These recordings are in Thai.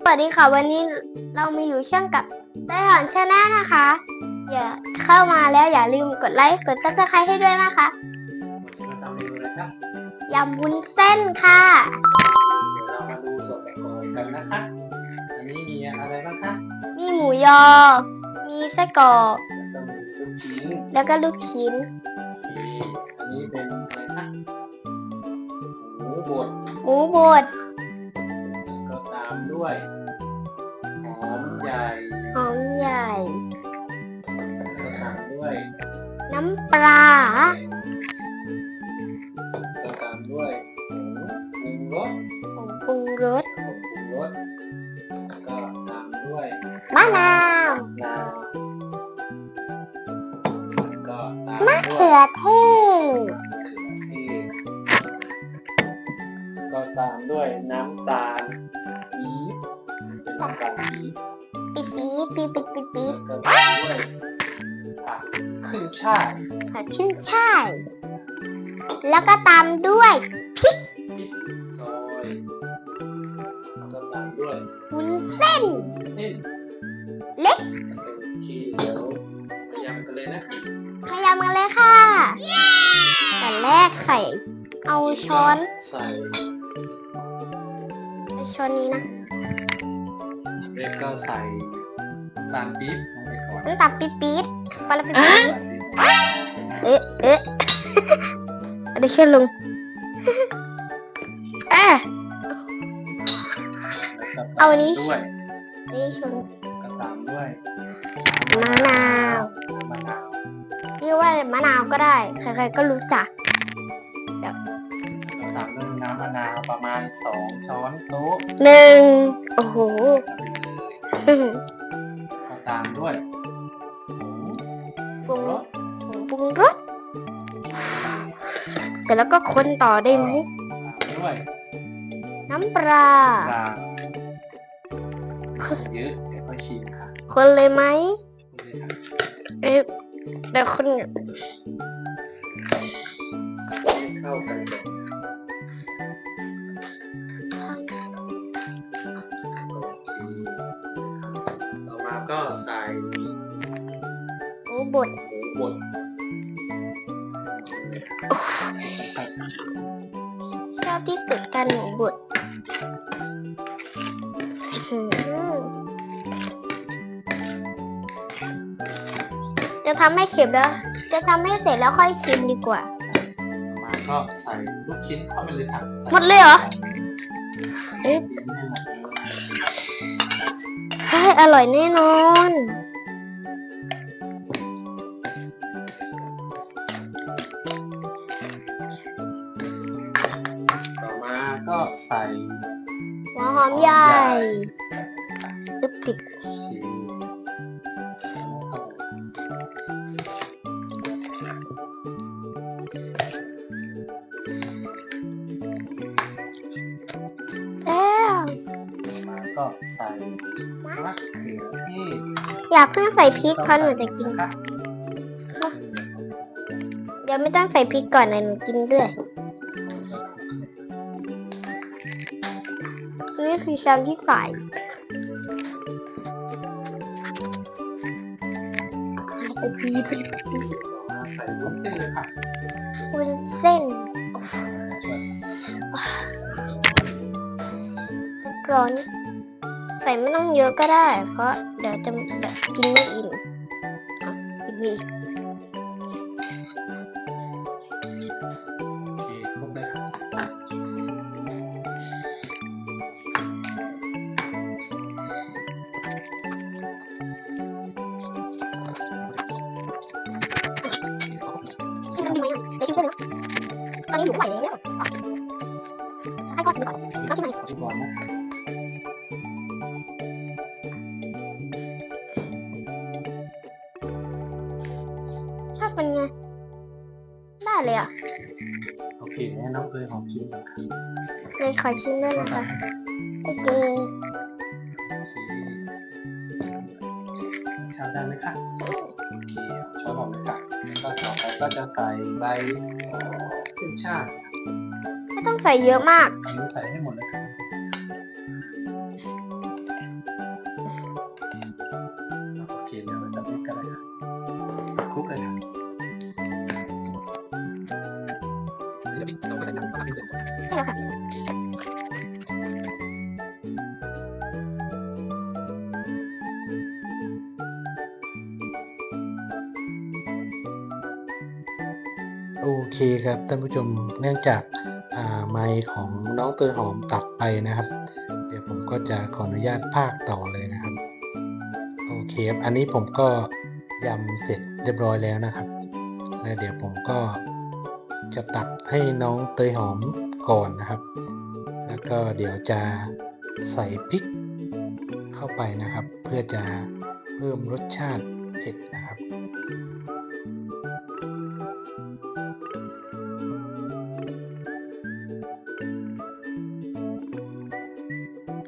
สวัสดีค่ะ วันนี้เรามีอยู่ช่องกับได้หอนชาแนลนะคะ อย่าเข้ามาแล้วอย่าลืมกดไลค์กดซับสไครต์ให้ด้วยนะคะมาทำเมนูเลยครับยำวุ้นเส้นค่ะ เดี๋ยวเรามาดูส่วนประกอบกันนะคะ อันนี้มีอะไรบ้างคะมีหมูยอ มีไส้กรอกแล้วก็มีลูกชิ้นแล้วก็ลูกชิ้น มีอันนี้เป็นอะไรคะหมูบดหมูบดก็ตาม ด้วย หอมใหญ่หอมใหญ่ก็ตามด้วย น้ำปลาก็ตามด้วยหมูปรุงรสผงปรุงรสผงปรุงรสก็ตามด้วยมะนาวนาวก็ตามมะด้วเขืยอเทศ ก็ตามด้วยน้ำตาลปี๊บเป็นน้ำตาลปี๊บปี๊ดปี๊ดปี๊ดปี๊ดปี๊ดปี๊ดแล้วก็ตามด้วยผักขึ้นช่ายผักขึ้นช่าย แล้วก็ตามด้วยพริกซอยแล้วก็ตามด้วยวุ้นเส้นเส้นเล็กเป็นที่เดี๋ยวมายำกันเลยนะขยำกันเลยค่ะแต่แรกไข่เอาช้อนใส่ ช้อนนี้นะเล็กก็ใส่น้ำตาลปี๊บลงไปก่อนน้ำตาลปี๊ดปี๊ดปลาปี๊ดปี๊ดเอ๊ะเอ๊ะเดี๋ยวเชื่อลุงเอ๊ะเอาอันนี้ด้วยนี่ชนก็ตามด้วยมะนาวมะนาวเรียกว่ามะนาวก็ได้ ใครๆก็รู้จักก็ตามด้วยน้ำมะนาวประมาณสองช้อนโต๊ะหนึ่งโอ้โหก็ตามด้วยหมูปรุงรสผงปรุงรสแต่แล้วก็คนต่อได้ไหมตามด้วยน้ำปลาปลาเยอะเดี๋ยวค่อยชิมค่ะคนเลยไหมเอ๊ะแต่คนเข้า บดหมูบดชอบที่สุดกันหมูบดอื้อหือจะทำให้เข็มแล้ว จะทำให้เสร็จแล้วค่อยชิมดีกว่าต่อมาก็ใส่ลูกชิ้นเข้าไปเลยค่ะหมดเลยเหรอเอ๊ะชิ้นให้หมดเลยใช่อร่อยแน่นอน ใส่หัวหอมใหญ่ตึบติดแล้วมาก็ใส่มะเขือเทศอย่าเพิ่งใส่พริกเพราะหนูจะกินค่ะเดี๋ยวไม่ต้องใส่พริกก่อนนะหนูกินด้วย นี่คือชามที่ใส่ไปปีไปปีใส่วุ้นเส้นเลยค่ะวุ้นเส้นร้อนใส่ไม่ต้องเยอะก็ได้ เพราะเดี๋ยวจะแบบกินไม่อิ่มอะกินไม่อิ่ม หนูไหวแล้วให้พ่อชิมก่อนพ่อชิมไหมขอชิมก่อนนะคะชอบเป็นไงได้เลยอะโอเคงั้นน้องเคยหอมชิมก่อนค่ะเลยขอชิมด้วยนะคะโอเคชาได้ไหมคะโอเคช้อนหอมเลยค่ะก็ต่อไปก็จะใส่ใบ ขึ้นชาติไม่ต้องใส่เยอะมากใส่ให้หมดเลยครับโอเคเดี๋ยวเาจะพลิกกันเลยครับคลุกเลยครับ โอเคครับท่านผู้ชมเนื่องจากาไมค์ของน้องเตยหอมตัดไปนะครับ เดี๋ยวผมก็จะขออนุญาตภาคต่อเลยนะครับโอเคครับอันนี้ผมก็ยำเสร็จเรียบร้อยแล้วนะครับ แล้วเดี๋ยวผมก็จะตักให้น้องเตยหอมก่อนนะครับ แล้วก็เดี๋ยวจะใส่พริกเข้าไปนะครับ เพื่อจะเพิ่มรสชาติเผ็ดนะครับ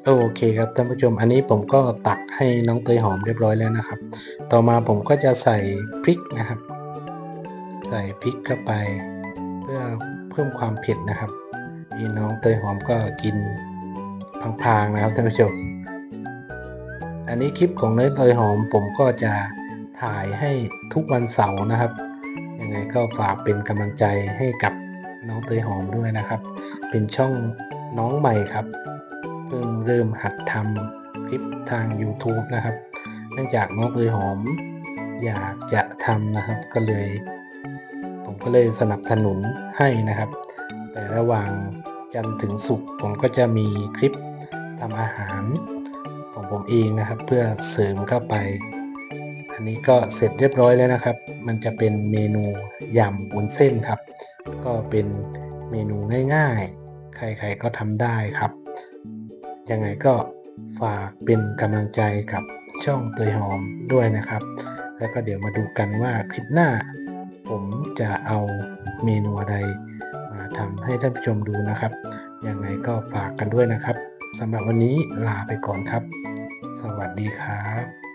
โอเคครับท่านผู้ชมอันนี้ผมก็ตักให้น้องเตยหอมเรียบร้อยแล้วนะครับ ต่อมาผมก็จะใส่พริกนะครับ ใส่พริกเข้าไป เพื่อเพิ่มความเผ็ดนะครับพี่น้องเตยหอมก็กินพางๆนะครับท่านผู้ชม อันนี้คลิปของเนยเตยหอมผมก็จะถ่ายให้ทุกวันเสาร์นะครับยังไงก็ฝากเป็นกำลังใจให้กับน้องเตยหอมด้วยนะครับ เป็นช่องน้องใหม่ครับ เพิ่งเริ่มหัดทำคลิปทาง YouTube นะครับ เนื่องจากน้องเตยหอม อยากจะทำนะครับ ก็เลย ผมก็เลยสนับสนุนให้นะครับ แต่ระหว่างจันทร์ถึงศุกร์ผมก็จะมีคลิปทำอาหารของผมเองนะครับ เพื่อเสริมเข้าไป อันนี้ก็เสร็จเรียบร้อยแล้วนะครับ มันจะเป็นเมนูยำวุ้นเส้นครับ ก็เป็นเมนูง่ายๆ ใครๆก็ทำได้ครับ ยังไงก็ฝากเป็นกำลังใจกับช่องเตยหอมด้วยนะครับ แล้วก็เดี๋ยวมาดูกันว่าคลิปหน้า ผมจะเอาเมนูอะไรมาทำให้ท่านผู้ชมดูนะครับ ยังไงก็ฝากกันด้วยนะครับสำหรับวันนี้ลาไปก่อนครับ สวัสดีครับ